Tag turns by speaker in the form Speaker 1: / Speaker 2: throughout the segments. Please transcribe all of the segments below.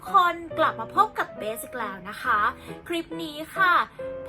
Speaker 1: กคนกลับมาพบกับเบสอีกแล้วนะคะ คลิปนี้ค่ะ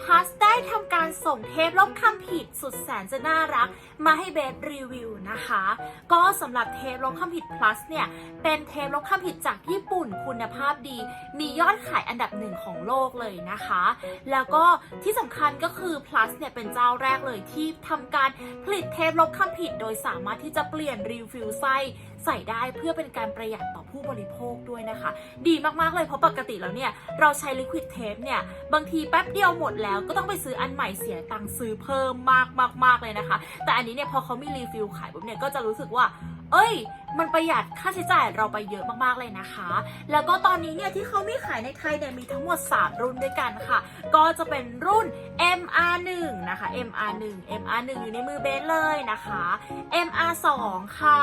Speaker 1: พัสได้ทำการส่งเทปลบคำผิดสุดแสนจะน่ารัก มาให้เบสรีวิวนะคะ ก็สำหรับเทปลบคำผิด plus เนี่ย เป็นเทปลบคำผิดจากญี่ปุ่นคุณภาพดี มียอดขายอันดับหนึ่งของโลกเลยนะคะ แล้วก็ที่สำคัญก็คือ plus เนี่ยเป็นเจ้าแรกเลยที่ทำการผลิตเทปลบคำผิด โดยสามารถที่จะเปลี่ยนรีฟิลไส้ ใส่ได้เพื่อเป็นการประหยัดต่อผู้บริโภคด้วยนะคะ ดีมากๆเลยเพราะปกติแล้วเนี่ยเราใช้ลิควิดเทปเนี่ยบางทีแป๊บเดียวหมดแล้วก็ต้องไปซื้ออันใหม่เสียตังค์ซื้อเพิ่มมากมากมากเลยนะคะ แต่อันนี้เนี่ยพอเขามีรีฟิลขายปุ๊บเนี่ยก็จะรู้สึกว่า เอ้ย มันประหยัดค่าใช้จ่ายเราไปเยอะมากๆเลยนะคะ แล้วก็ตอนนี้เนี่ยที่เขามีขายในไทยเนี่ยมีทั้งหมด 3 รุ่นด้วยกันค่ะ ก็จะเป็นรุ่น MR1 นะคะ MR1 MR1 อยู่ในมือเบสเลยนะคะ MR2 ค่ะ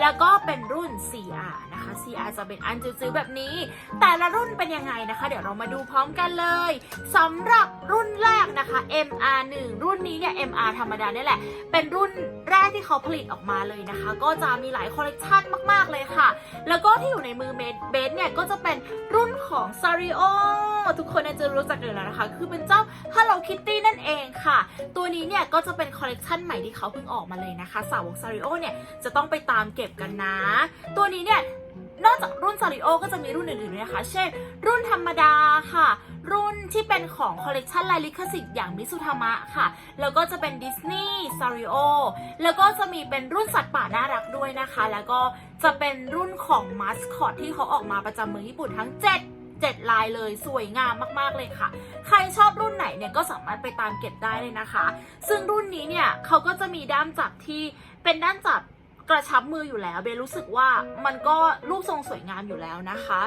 Speaker 1: แล้วก็เป็นรุ่น CR นะคะ CR จะเป็นอันจืดๆแบบนี้ แต่ละรุ่นเป็นยังไงนะคะ เดี๋ยวเรามาดูพร้อมกันเลยสำหรับรุ่นแรกนะคะ MR1 รุ่นนี้เนี่ย MR ธรรมดาเนี่ยแหละ เป็นรุ่นแรกที่เขาผลิตออกมาเลยนะคะ ก็จะมีหลายคอลเลกชันมาก ๆ เลยค่ะ แล้วก็ที่อยู่ในมือเบสเบสเนี่ย ก็จะเป็นรุ่นของ s a r i o ทุกคนน่าจะรู้จักอยู่แล้วนะคะ คือเป็นเจ้า Hello Kitty นั่นเองค่ะ ตัวนี้เนี่ย ก็จะเป็นคอลเลกชันใหม่ที่เขาเพิ่งออกมาเลยนะคะ สาวก s a r i o เนี่ย จะต้องไปตามเก็บกันนะ ตัวนี้เนี่ยนอกจากรุ่น s a r i o ก็จะมีรุ่นอื่นๆด้วยนะคะ เช่น รุ่นธรรมดาค่ะ รุ่นที่เป็นของคอลเลกชันลายลิขสิทธิ์อย่างมิสุทามะค่ะ แล้วก็จะเป็นดิสนีย์ซาริโอแล้วก็จะมีเป็นรุ่นสัตว์ป่าน่ารักด้วยนะคะ แล้วก็จะเป็นรุ่นของมาสคอตที่เขาออกมาประจำเมืองญี่ปุ่นทั้ง 7 7 ลายเลยสวยงามมากๆเลยค่ะ ใครชอบรุ่นไหนเนี่ยก็สามารถไปตามเก็บได้เลยนะคะ ซึ่งรุ่นนี้เนี่ยเขาก็จะมีด้ามจับที่เป็นด้ามจับกระชับมืออยู่แล้ว เบรู้สึกว่ามันก็รูปทรงสวยงามอยู่แล้วนะคะ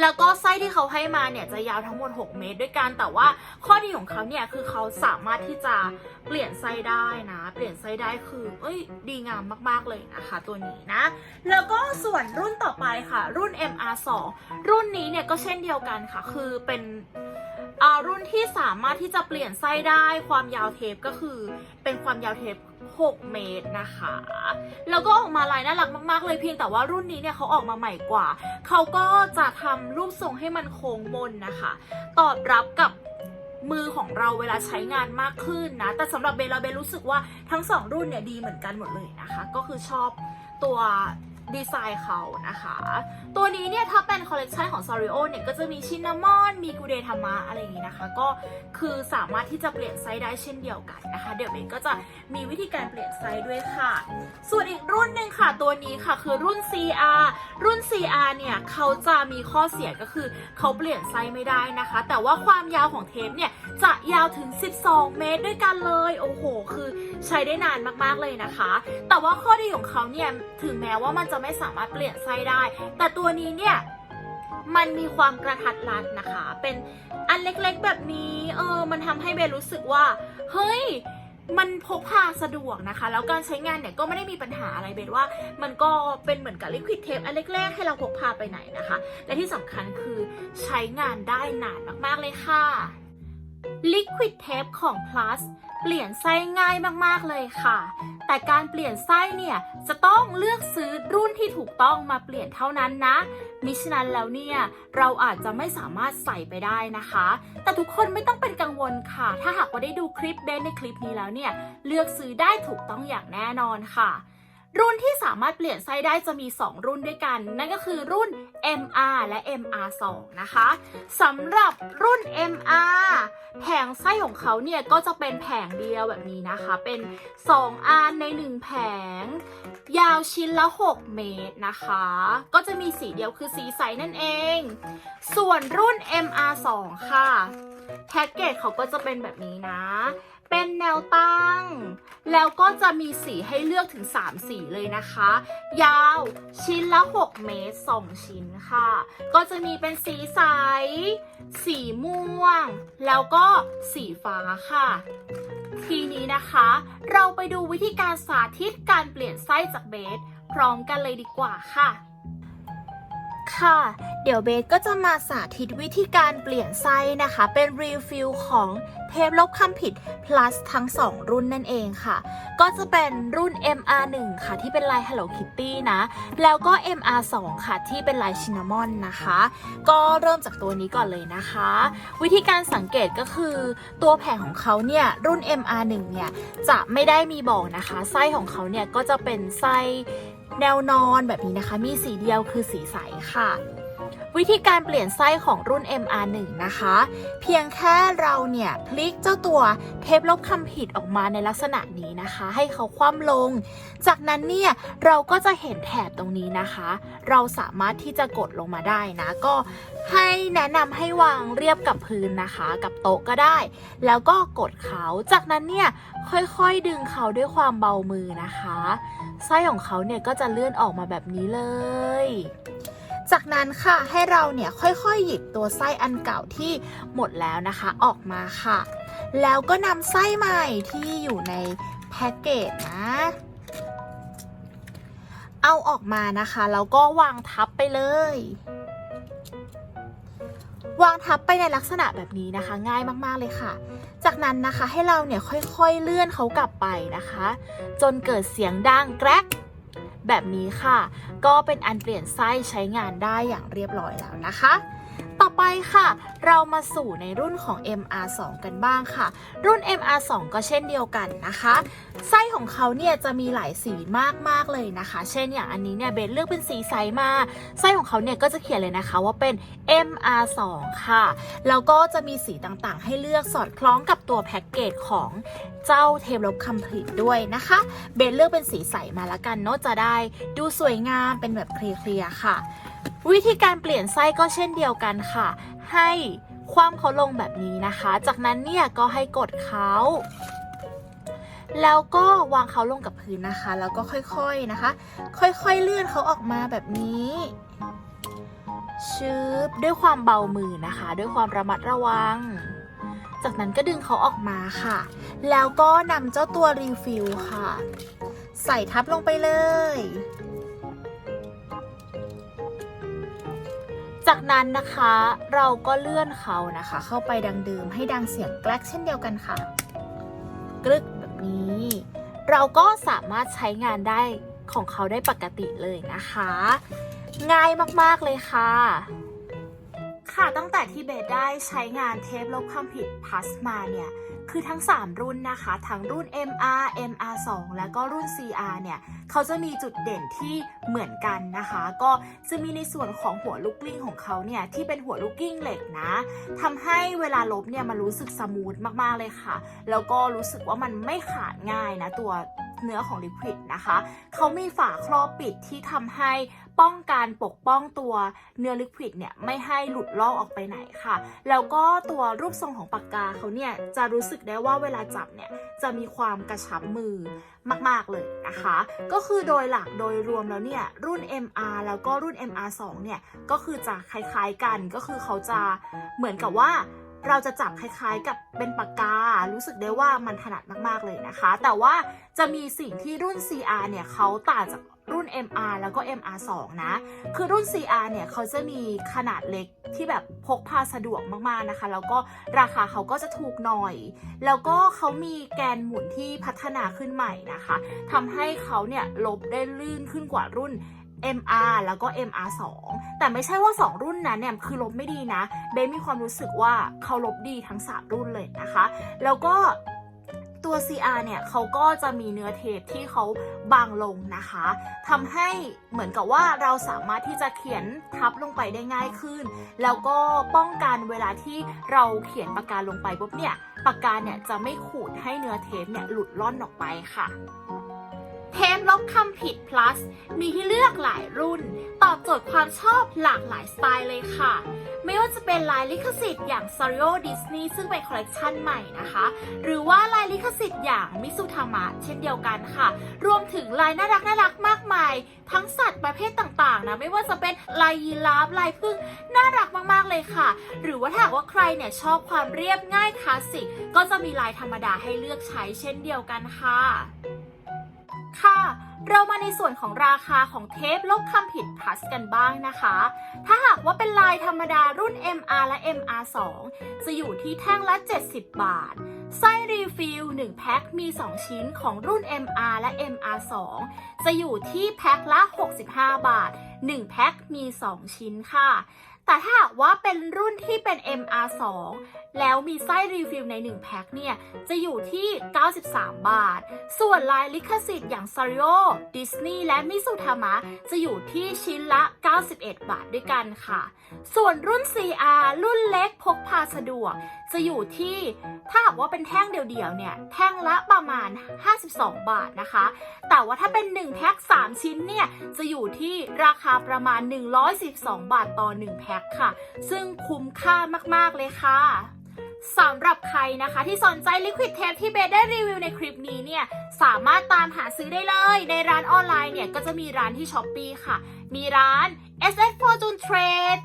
Speaker 1: แล้วก็ไส้ที่เขาให้มาเนี่ยจะยาวทั้งหมด 6 เมตรด้วยกัน แต่ว่าข้อดีของเขาเนี่ยคือเขาสามารถที่จะเปลี่ยนไส้ได้นะ เปลี่ยนไส้ได้คือ เอ้ย ดีงามมากๆเลยนะคะ ตัวนี้นะ แล้วก็ส่วนรุ่นต่อไปค่ะ รุ่น MR2 รุ่นนี้เนี่ยก็เช่นเดียวกันค่ะ คือเป็นอ่ารุ่นที่สามารถที่จะเปลี่ยนไส้ได้ ความยาวเทปก็คือเป็นความยาวเทป 6 เมตรนะคะ แล้วก็ออกมาลายน่ารักมาก ๆ เลยเพียงแต่ว่ารุ่นนี้เนี่ยเขาออกมาใหม่กว่า เขาก็จะทำรูปทรงให้มันโค้งมนนะคะ ตอบรับกับมือของเราเวลาใช้งานมากขึ้นนะ แต่สำหรับเบลเราเบลรู้สึกว่าทั้งสองรุ่นเนี่ยดีเหมือนกันหมดเลยนะคะ ก็คือชอบตัว ดีไซน์เขานะคะ ตัวนี้เนี่ยถ้าเป็นคอลเลกชันของ s a r i o เนี่ยก็จะมีชินนามอน มีกูเดทามะอะไรอย่างนี้นะคะ ก็คือสามารถที่จะเปลี่ยนไซส์ได้เช่นเดียวกันนะคะ เดี๋ยวเบนก็จะมีวิธีการเปลี่ยนไซส์ด้วยค่ะ ส่วนอีกรุ่นหนึ่งค่ะ ตัวนี้ค่ะคือรุ่น CR รุ่น CR เนี่ยเขาจะมีข้อเสียก็คือเขาเปลี่ยนไซส์ไม่ได้นะคะ แต่ว่าความยาวของเทปเนี่ย จะยาวถึง 12 เมตรด้วยกันเลย โอ้โห คือใช้ได้นานมากๆเลยนะคะ แต่ว่าข้อดีของเขาเนี่ย ถึงแม้ว่ามันจะไม่สามารถเปลี่ยนไส้ได้ แต่ตัวนี้เนี่ยมันมีความกระทัดรัดนะคะ เป็นอันเล็กๆแบบนี้ เออ มันทำให้เบลรู้สึกว่า เฮ้ย มันพกพาสะดวกนะคะ แล้วการใช้งานเนี่ยก็ไม่ได้มีปัญหาอะไรเบนว่า มันก็เป็นเหมือนกับลิควิดเทปอันเล็กๆ ให้เราพกพาไปไหนนะคะ และที่สำคัญคือใช้งานได้นานมากๆเลยค่ะ Liquid Tape ของ Plus เปลี่ยนไส้ง่ายมากๆเลยค่ะ แต่การเปลี่ยนไส้เนี่ยจะต้องเลือกซื้อรุ่นที่ถูกต้องมาเปลี่ยนเท่านั้นนะ มิฉะนั้นแล้วเนี่ยเราอาจจะไม่สามารถใส่ไปได้นะคะ แต่ทุกคนไม่ต้องเป็นกังวลค่ะ ถ้าหากว่าได้ดูคลิปเบนในคลิปนี้แล้วเนี่ยเลือกซื้อได้ถูกต้องอย่างแน่นอนค่ะ รุ่นที่สามารถเปลี่ยนไส้ได้จะมี 2 รุ่นด้วยกัน นั่นก็คือรุ่น MR และ MR2 นะคะสำหรับรุ่น MR แผงไส้ของเขาเนี่ยก็จะเป็นแผงเดียวแบบนี้นะคะ เป็น 2 อันใน 1 แผง ยาวชิ้นละ 6 เมตรนะคะ ก็จะมีสีเดียวคือสีใสนั่นเอง ส่วนรุ่น MR2 ค่ะ แพ็กเกจเขาก็จะเป็นแบบนี้นะ เป็นแนวตั้ง แล้วก็จะมีสีให้เลือกถึง 3 สีเลยนะคะ ยาวชิ้นละ 6 เมตร 2 ชิ้นค่ะ ก็จะมีเป็นสีใส สีม่วง แล้วก็สีฟ้าค่ะทีนี้นะคะ เราไปดูวิธีการสาธิตการเปลี่ยนไส้จากเบส พร้อมกันเลยดีกว่าค่ะ ค่ะ เดี๋ยวเบสก็จะมาสาธิตวิธีการเปลี่ยนไส้นะคะ เป็นรีฟิลของเทปลบคำผิด plus ทั้ง 2 รุ่นนั่นเองค่ะ ก็จะเป็นรุ่น MR1 ค่ะ ที่เป็นลาย Hello Kitty นะ แล้วก็ MR2 ค่ะ ที่เป็นลายชินนามอนนะคะ ก็เริ่มจากตัวนี้ก่อนเลยนะคะ วิธีการสังเกตก็คือตัวแผงของเขาเนี่ย รุ่น MR1 เนี่ย จะไม่ได้มีบอกนะคะ ไส้ของเขาเนี่ย ก็จะเป็นไส้ แนวนอนแบบนี้นะคะ มีสีเดียวคือสีใสค่ะ วิธีการเปลี่ยนไส้ของรุ่น MR1 นะคะ เพียงแค่เราเนี่ยพลิกเจ้าตัวเทปลบคำผิดออกมาในลักษณะนี้นะคะ ให้เขาคว่ำลง จากนั้นเนี่ยเราก็จะเห็นแถบตรงนี้นะคะ เราสามารถที่จะกดลงมาได้นะ ก็ให้แนะนำให้วางเรียบกับพื้นนะคะ กับโต๊ะก็ได้ แล้วก็กดเขา จากนั้นเนี่ยค่อยๆดึงเขาด้วยความเบามือนะคะ ไส้ของเขาเนี่ยก็จะเลื่อนออกมาแบบนี้เลย จากนั้นค่ะให้เราเนี่ยค่อยๆ หยิบตัวไส้อันเก่าที่หมดแล้วนะคะออกมาค่ะ แล้วก็นำไส้ใหม่ที่อยู่ในแพ็กเกจนะเอาออกมานะคะแล้วก็วางทับไปเลย วางทับไปในลักษณะแบบนี้นะคะ ง่ายมากๆเลยค่ะ จากนั้นนะคะให้เราเนี่ยค่อยๆเลื่อนเขากลับไปนะคะ จนเกิดเสียงดังแกรก แบบนี้ค่ะ ก็เป็นอันเปลี่ยนไส้ใช้งานได้อย่างเรียบร้อยแล้วนะคะ ต่อไปค่ะ เรามาสู่ในรุ่นของ MR2 กันบ้างค่ะ รุ่น MR2 ก็เช่นเดียวกันนะคะไส้ของเขาเนี่ยจะมีหลายสีมากๆเลยนะคะ เช่นอย่างอันนี้เนี่ยเบนเลือกเป็นสีใสมาไส้ของเขาเนี่ยก็จะเขียนเลยนะคะว่าเป็น MR2 ค่ะแล้วก็จะมีสีต่างๆ ให้เลือกสอดคล้องกับตัวแพ็กเกจของเจ้าเทปลบคัมพลีทด้วยนะคะ เบนเลือกเป็นสีใสมาละกันเนาะจะได้ดูสวยงามเป็นแบบเคลียร์ๆค่ะ วิธีการเปลี่ยนไส้ก็เช่นเดียวกันค่ะ ให้คว่ำเขาลงแบบนี้นะคะ จากนั้นเนี่ยก็ให้กดเขาแล้วก็วางเขาลงกับพื้นนะคะ แล้วก็ค่อยๆนะคะ ค่อยๆเลื่อนเขาออกมาแบบนี้ชืบด้วยความเบามือนะคะ ด้วยความระมัดระวัง จากนั้นก็ดึงเขาออกมาค่ะ แล้วก็นำเจ้าตัวรีฟิลค่ะ ใส่ทับลงไปเลย จากนั้นนะคะเราก็เลื่อนเขานะคะ เข้าไปดังเดิมให้ดังเสียงแกลกเช่นเดียวกันค่ะ กรึกแบบนี้ เราก็สามารถใช้งานได้ของเขาได้ปกติเลยนะคะ ง่ายมากๆเลยค่ะ ค่ะตั้งแต่ที่เบสได้ใช้งานเทปลบคำผิดพัสมาเนี่ย คือทั้ง 3 รุ่นนะคะ ทั้งรุ่น MR MR2 แล้วก็รุ่น CR เนี่ย เขาจะมีจุดเด่นที่เหมือนกันนะคะ ก็จะมีในส่วนของหัวลูกกลิ้งของเขาเนี่ย ที่เป็นหัวลูกกลิ้งเหล็กนะทำให้เวลาลบเนี่ยมันรู้สึกสมูทมากๆเลยค่ะ แล้วก็รู้สึกว่ามันไม่ขาดง่ายนะตัวเนื้อของลิควิดนะคะ เขามีฝาครอบปิดที่ทำให้ ป้องกันปกป้องตัวเนื้อลิควิดเนี่ยไม่ให้หลุดลอกออกไปไหนค่ะ แล้วก็ตัวรูปทรงของปากกาเขาเนี่ยจะรู้สึกได้ว่าเวลาจับเนี่ยจะมีความกระชับมือมาก ๆ เลยนะคะ ก็คือโดยหลักโดยรวมแล้วเนี่ย รุ่น MR แล้วก็รุ่น MR2 เนี่ย ก็คือจะคล้าย ๆ กันก็คือเขาจะเหมือนกับว่า เราจะจับคล้ายๆกับเป็นปากกา รู้สึกได้ว่ามันถนัดมากๆเลยนะคะ แต่ว่าจะมีสิ่งที่รุ่น CR เนี่ยเขาต่างจากรุ่น MR แล้วก็ MR2 นะ คือรุ่น CR เนี่ยเขาจะมีขนาดเล็กที่แบบพกพาสะดวกมากๆนะคะ แล้วก็ราคาเขาก็จะถูกหน่อย แล้วก็เขามีแกนหมุนที่พัฒนาขึ้นใหม่นะคะทำให้เขาเนี่ยลบได้ลื่นขึ้นกว่ารุ่น MR แล้วก็ MR2 แต่ไม่ใช่ว่า 2 รุ่นนั้นเนี่ยคือลบไม่ดีนะ เบมีความรู้สึกว่าเขาลบดีทั้ง 3 รุ่นเลยนะคะ แล้วก็ตัว CR เนี่ยเขาก็จะมีเนื้อเทปที่เขาบางลงนะคะทำให้เหมือนกับว่าเราสามารถที่จะเขียนทับลงไปได้ง่ายขึ้น แล้วก็ป้องกันเวลาที่เราเขียนปากกาลงไปปุ๊บเนี่ยปากกาเนี่ยจะไม่ขูดให้เนื้อเทปเนี่ยหลุดล่อนออกไปค่ะ ลบคำผิด plus มีให้เลือกหลายรุ่น ตอบโจทย์ความชอบหลากหลายสไตล์เลยค่ะ ไม่ว่าจะเป็นลายลิขสิทธิ์อย่าง s a r i o Disney ซึ่งเป็นคอลเลกชันใหม่นะคะ หรือว่าลายลิขสิทธิ์อย่างมิสุทามะเช่นเดียวกันค่ะ รวมถึงลายน่ารักน่ารักมากมาย ทั้งสัตว์ประเภทต่างๆนะไม่ว่าจะเป็นลายยีราฟลายพึ่งน่ารักมากๆเลยค่ะ หรือว่าถ้าหากว่าใครเนี่ยชอบความเรียบง่ายคลาสสิกก็จะมีลายธรรมดาให้เลือกใช้เช่นเดียวกันค่ะ ค่ะ เรามาในส่วนของราคาของเทปลบคำผิด plus กันบ้างนะคะ ถ้าหากว่าเป็นลายธรรมดารุ่น MR และ MR2 จะอยู่ที่แท่งละ 70 บาท ไส้รีฟิล1แพ็คมี 2 ชิ้นของรุ่น MR และ MR2 จะอยู่ที่แพ็คละ 65 บาท 1 แพ็คมี 2 ชิ้นค่ะแต่ถ้าหากว่าเป็นรุ่นที่เป็น MR2 แล้วมีไส้รีฟิลใน 1 แพ็คเนี่ย จะอยู่ที่ 93 บาท ส่วนลายลิขสิทธิ์อย่าง s a r i o Disney และ Mizutama จะอยู่ที่ชิ้นละ 91 บาทด้วยกันค่ะ ส่วนรุ่น CR รุ่นเล็กพกพาสะดวก จะอยู่ที่ถ้าหากว่าเป็นแท่งเดียวๆเนี่ย แท่งละประมาณ 52 บาทนะคะ แต่ว่าถ้าเป็น 1 แพ็ค 3 ชิ้นเนี่ย จะอยู่ที่ราคาประมาณ 112 บาทต่อ 1 แพ็คค่ะ ซึ่งคุ้มค่ามากๆเลยค่ะ สำหรับใครนะคะที่สนใจ Liquid Tape ที่เบสได้รีวิวในคลิปนี้เนี่ย สามารถตามหาซื้อได้เลย ในร้านออนไลน์เนี่ย ก็จะมีร้านที่ช้อปปีค่ะ มีร้าน SF Fortune Trade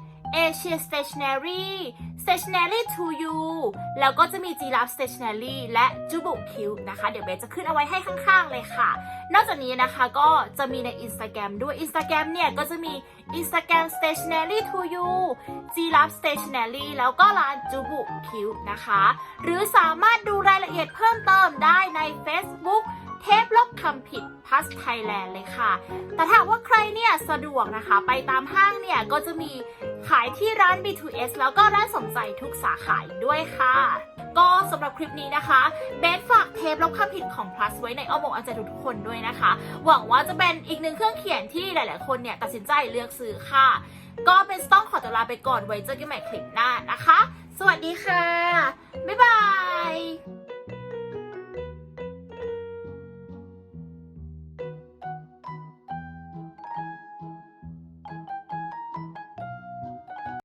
Speaker 1: Asia Stationery stationery to you แล้วก็จะมีจีราฟ stationery และ Jubu Q นะคะ เดี๋ยวเบสจะขึ้นเอาไว้ให้ข้างๆเลยค่ะ นอกจากนี้นะคะก็จะมีใน Instagram ด้วย Instagram เนี่ยก็จะมี Instagram stationery to you จีราฟ stationery แล้วก็ร้าน Jubu Q นะคะ หรือสามารถดูรายละเอียดเพิ่มเติมได้ใน Facebook เทปลบคำผิดพัสไทยแลนด์เลยค่ะ แต่ถ้าว่าใครเนี่ยสะดวกนะคะ ไปตามห้างเนี่ยก็จะมีขายที่ร้าน B2S แล้วก็ร้านสมใจทุกสาขาด้วยค่ะ ก็สำหรับคลิปนี้นะคะเบสฝากเทปลบคำผิดของ plus ไว้ในอ้อมอกอาจจะทุกคนด้วยนะคะ หวังว่าจะเป็นอีกหนึ่งเครื่องเขียนที่หลาย ๆ คนเนี่ยตัดสินใจเลือกซื้อค่ะ ก็เป็นต้องขอตัวลาไปก่อนไว้เจอกันใหม่คลิปหน้านะคะ สวัสดีค่ะ บ๊ายบาย